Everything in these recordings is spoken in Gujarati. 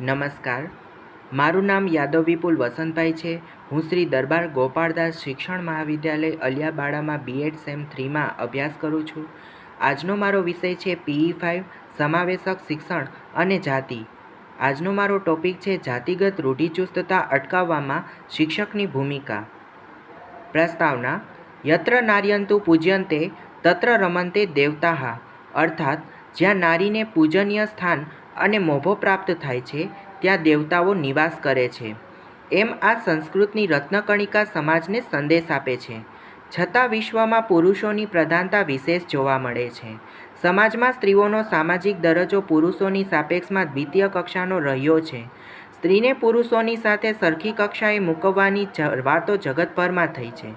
નમસ્કાર. મારું નામ યાદવ વિપુલ વસંતભાઈ છે. હું શ્રી દરબાર ગોપાળદાસ શિક્ષણ મહાવિદ્યાલય અલિયાબાડામાં બીએડ સેમ થ્રીમાં અભ્યાસ કરું છું. આજનો મારો વિષય છે પીઈ ફાઇવ સમાવેશક શિક્ષણ અને જાતિ. આજનો મારો ટોપિક છે જાતિગત રૂઢિચુસ્તતા અટકાવવામાં શિક્ષકની ભૂમિકા. પ્રસ્તાવના, યત્ર નાર્યંતુ પૂજ્યંતે, તત્ર રમંતે દેવતાહા અર્થાત, જ્યાં નારીને પૂજનીય સ્થાન અને મોભો પ્રાપ્ત થાય છે, ત્યાં દેવતાઓ નિવાસ કરે છે. એમ આ સંસ્કૃતની રત્નકણિકા સમાજને સંદેશ આપે છે. છતાં વિશ્વમાં પુરુષોની પ્રધાનતા વિશેષ જોવા મળે છે. સમાજમાં સ્ત્રીઓનો સામાજિક દરજ્જો પુરુષોની સાપેક્ષમાં દ્વિતીય કક્ષાનો રહ્યો છે. સ્ત્રીને પુરુષોની સાથે સરખી કક્ષાએ મૂકવાની જ વાતો જગતભરમાં થઈ છે.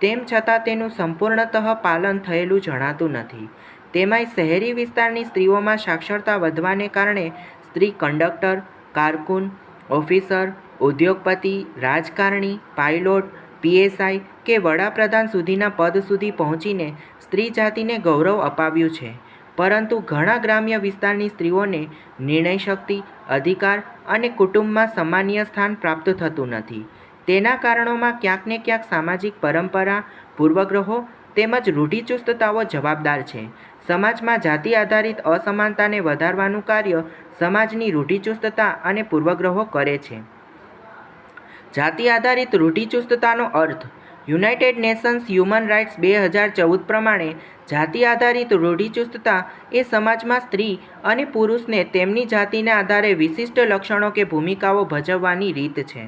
તેમ છતાં તેનું સંપૂર્ણતઃ પાલન થયેલું જણાતું નથી. તેમાંય શહેરી વિસ્તારની સ્ત્રીઓમાં સાક્ષરતા વધવાને કારણે સ્ત્રી કંડક્ટર, કારકુન, ઓફિસર, ઉદ્યોગપતિ, રાજકારણી, પાયલોટ, પીએસઆઈ કે વડાપ્રધાન સુધીના પદ સુધી પહોંચીને સ્ત્રી જાતિને ગૌરવ અપાવ્યું છે. પરંતુ ઘણા ગ્રામ્ય વિસ્તારની સ્ત્રીઓને નિર્ણય શક્તિ, અધિકાર અને કુટુંબમાં સામાન્ય સ્થાન પ્રાપ્ત થતું નથી. તેના કારણોમાં ક્યાંક ને ક્યાંક સામાજિક પરંપરા, પૂર્વગ્રહો તેમજ રૂઢિચુસ્તતાઓ જવાબદાર છે. સમાજમાં જાતિ આધારિત અસમાનતાને વધારવાનું કાર્ય સમાજની રૂઢિચુસ્તતા અને પૂર્વગ્રહો કરે છે. જાતિ આધારિત રૂઢિચુસ્તતાનો અર્થ, યુનાઇટેડ નેશન્સ હ્યુમન રાઇટ્સ બે હજાર ચૌદ પ્રમાણે જાતિ આધારિત રૂઢિચુસ્તતા એ સમાજમાં સ્ત્રી અને પુરુષને તેમની જાતિના આધારે વિશિષ્ટ લક્ષણો કે ભૂમિકાઓ ભજવવાની રીત છે.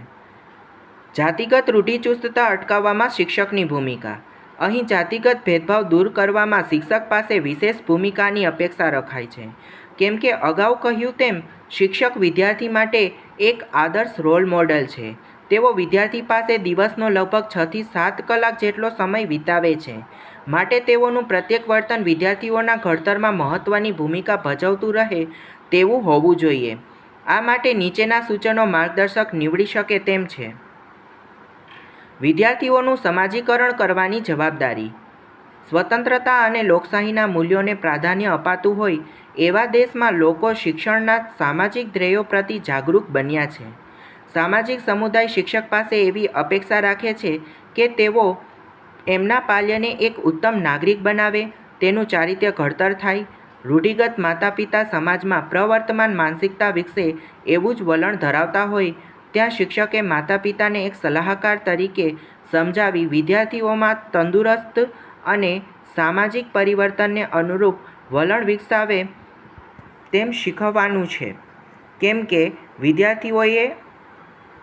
જાતિગત રૂઢિચુસ્તતા અટકાવવામાં શિક્ષકની ભૂમિકા અહીં જાતિગત ભેદભાવ દૂર કરવામાં શિક્ષક પાસે વિશેષ ભૂમિકાની અપેક્ષા રખાય છે. કેમ કે અગાઉ કહ્યું તેમ, શિક્ષક વિદ્યાર્થી માટે એક આદર્શ રોલ મોડલ છે. તેઓ વિદ્યાર્થી પાસે દિવસનો લગભગ છથી સાત કલાક જેટલો સમય વિતાવે છે. માટે તેઓનું પ્રત્યેક વર્તન વિદ્યાર્થીઓના ઘડતરમાં મહત્ત્વની ભૂમિકા ભજવતું રહે તેવું હોવું જોઈએ. આ માટે નીચેના સૂચનો માર્ગદર્શક નીવડી શકે તેમ છે. વિદ્યાર્થીઓનું સમાજીકરણ કરવાની જવાબદારી. સ્વતંત્રતા અને લોકશાહીના મૂલ્યોને પ્રાધાન્ય અપાતું હોય એવા દેશમાં લોકો શિક્ષણના સામાજિક ધ્યેયો પ્રતિ જાગૃત બન્યા છે. સામાજિક સમુદાય શિક્ષક પાસે એવી અપેક્ષા રાખે છે કે તેઓ એમના પાલ્યને એક ઉત્તમ નાગરિક બનાવે, તેનું ચારિત્ર્ય ઘડતર થાય, રૂઢિગત માતા પિતા સમાજમાં પ્રવર્તમાન માનસિકતા વિકસે એવું જ વલણ ધરાવતા હોય ત્યાં શિક્ષકે માતા પિતાને એક સલાહકાર તરીકે સમજાવી વિદ્યાર્થીઓમાં તંદુરસ્ત અને સામાજિક પરિવર્તનને અનુરૂપ વલણ વિકસાવે તેમ શીખવવાનું છે. કેમ કે વિદ્યાર્થીઓએ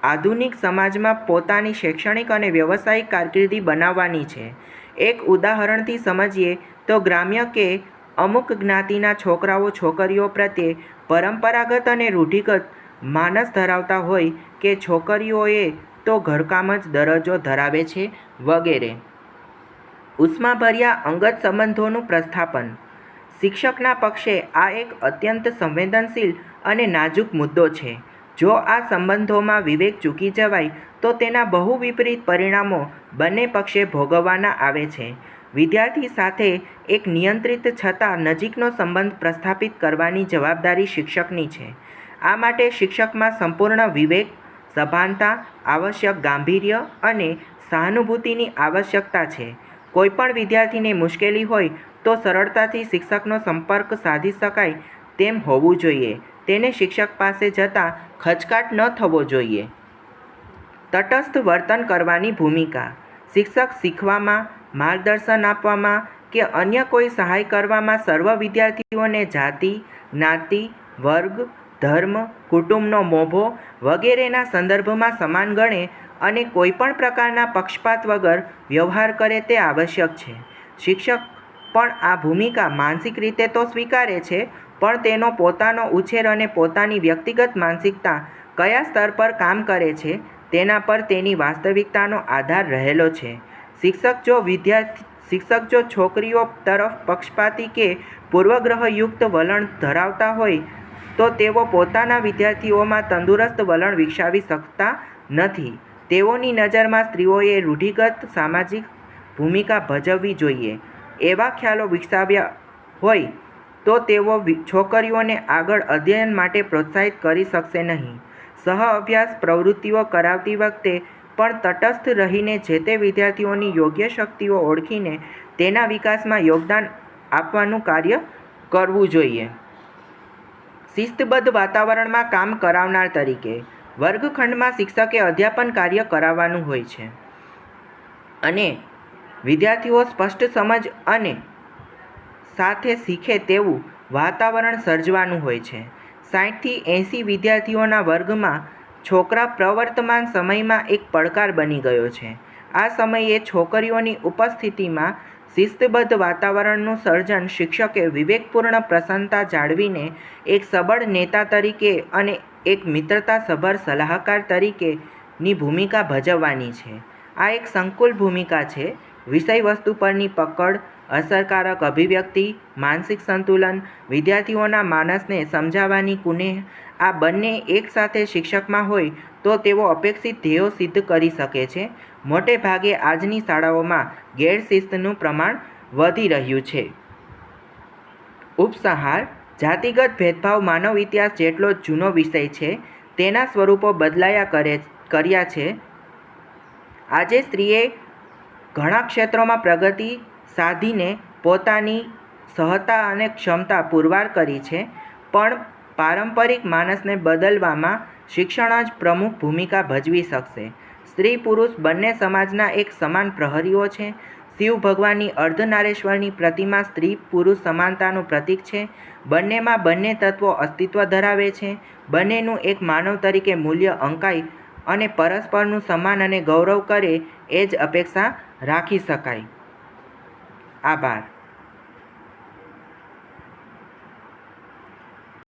આધુનિક સમાજમાં પોતાની શૈક્ષણિક અને વ્યવસાયિક કારકિર્દી બનાવવાની છે. એક ઉદાહરણથી સમજીએ તો ગ્રામ્ય કે અમુક જ્ઞાતિના છોકરાઓ છોકરીઓ પ્રત્યે પરંપરાગત અને રૂઢિગત માનસ ધરાવતા હોય કે છોકરીઓએ તો ઘરકામ જ દરજ્જો ધરાવે છે વગેરે. ઉષ્માભર્યા અંગત સંબંધોનું પ્રસ્થાપન. શિક્ષકના પક્ષે આ એક અત્યંત સંવેદનશીલ અને નાજુક મુદ્દો છે. જો આ સંબંધોમાં વિવેક ચૂકી જવાય, તો તેના બહુ વિપરીત પરિણામો બંને પક્ષે ભોગવવાના આવે છે. વિદ્યાર્થી સાથે એક નિયંત્રિત છતાં નજીકનો સંબંધ પ્રસ્થાપિત કરવાની જવાબદારી શિક્ષકની છે. આ માટે શિક્ષકમાં સંપૂર્ણ વિવેક, સભાનતા, આવશ્યક ગાંભીર્ય અને સહાનુભૂતિની આવશ્યકતા છે. કોઈપણ વિદ્યાર્થીને મુશ્કેલી હોય તો સરળતાથી શિક્ષકનો સંપર્ક સાધી શકાય તેમ હોવું જોઈએ. તેને શિક્ષક પાસે જતાં ખચકાટ ન થવો જોઈએ. તટસ્થ વર્તન કરવાની ભૂમિકા. શિક્ષક શીખવામાં, માર્ગદર્શન આપવામાં કે અન્ય કોઈ સહાય કરવામાં સર્વ વિદ્યાર્થીઓને જાતિ, જ્ઞાતિ, વર્ગ ધર્મ, કુટુંબનો મોભો વગેરેના સંદર્ભમાં સમાન ગણે અને કોઈપણ પ્રકારના પક્ષપાત વગર વ્યવહાર કરે તે આવશ્યક છે. શિક્ષક પણ આ ભૂમિકા માનસિક રીતે તો સ્વીકારે છે, પણ તેનો પોતાનો ઉછેર અને પોતાની વ્યક્તિગત માનસિકતા કયા સ્તર પર કામ કરે છે, તેના પર તેની વાસ્તવિકતાનો આધાર રહેલો છે. શિક્ષક જો વિદ્યાર્થી, શિક્ષક જો છોકરીઓ તરફ પક્ષપાતી કે પૂર્વગ્રહયુક્ત વલણ ધરાવતા હોય તો તેઓ પોતાના વિદ્યાર્થીઓમાં તંદુરસ્ત વલણ વિકસાવી શકતા નથી. તેઓની નજરમાં સ્ત્રીઓએ રૂઢિગત સામાજિક ભૂમિકા ભજવવી જોઈએ. એવા ખ્યાલો વિકસાવ્યા હોય તો તેઓ છોકરીઓને આગળ અધ્યયન માટે પ્રોત્સાહિત કરી શકશે નહીં. સહ અભ્યાસ, પ્રવૃત્તિઓ કરાવતી વખતે પણ તટસ્થ રહીને જે તે વિદ્યાર્થીઓની યોગ્ય શક્તિઓ ઓળખીને તેના વિકાસમાં યોગદાન આપવાનું કાર્ય કરવું જોઈએ. શિસ્તબદ્ધ વાતાવરણમાં કામ કરાવનાર તરીકે વર્ગખંડમાં શિક્ષકે અધ્યાપન કાર્ય કરાવવાનું હોય છે. અને વિદ્યાર્થીઓ સ્પષ્ટ સમજ અને સાથે શીખે તેવું વાતાવરણ સર્જવાનું હોય છે. સાઠથી એંસી વિદ્યાર્થીઓના વર્ગમાં છોકરા પ્રવર્તમાન સમયમાં એક પડકાર બની ગયો છે. આ સમયે છોકરીઓની ઉપસ્થિતિમાં શિસ્તબદ્ધ વાતાવરણનું સર્જન શિક્ષકે વિવેકપૂર્ણ પ્રસન્નતા જાળવીને એક સબળ નેતા તરીકે અને એક મિત્રતાસભર સલાહકાર તરીકેની ભૂમિકા ભજવવાની છે. આ એક સંકુલ ભૂમિકા છે. વિષય વસ્તુ પરની પકડ, અસરકારક અભિવ્યક્તિ, માનસિક સંતુલન, વિદ્યાર્થીઓના માનસને સમજાવવાની કુનેહ, આ બંને એકસાથે શિક્ષકમાં હોય તો તેઓ અપેક્ષિત ધ્યેયો સિદ્ધ કરી શકે છે. મોટે ભાગે આજની શાળાઓમાં ગેરશિસ્તનું પ્રમાણ વધી રહ્યું છે. ઉપસંહાર, જાતિગત ભેદભાવ માનવ ઇતિહાસ જેટલો જૂનો વિષય છે, તેના સ્વરૂપો બદલાયા કરે કર્યા છે. આજે સ્ત્રીએ ઘણા ક્ષેત્રોમાં પ્રગતિ સાધીને પોતાની સહતા અને ક્ષમતા પુરવાર કરી છે, પણ પારંપરિક માનસને બદલવામાં શિક્ષણ જ પ્રમુખ ભૂમિકા ભજવી શકશે. સ્ત્રી પુરુષ બંને સમાજના એક સમાન પ્રહરીઓ છે. શિવ ભગવાનની અર્ધનારેશ્વરની પ્રતિમા સ્ત્રી પુરુષ સમાનતાનું પ્રતીક છે. બંનેમાં બંને તત્વો અસ્તિત્વ ધરાવે છે. બંનેનું એક માનવ તરીકે મૂલ્ય અંકાય અને પરસ્પરનું સન્માન અને ગૌરવ કરે એ જ અપેક્ષા રાખી શકાય. આભાર.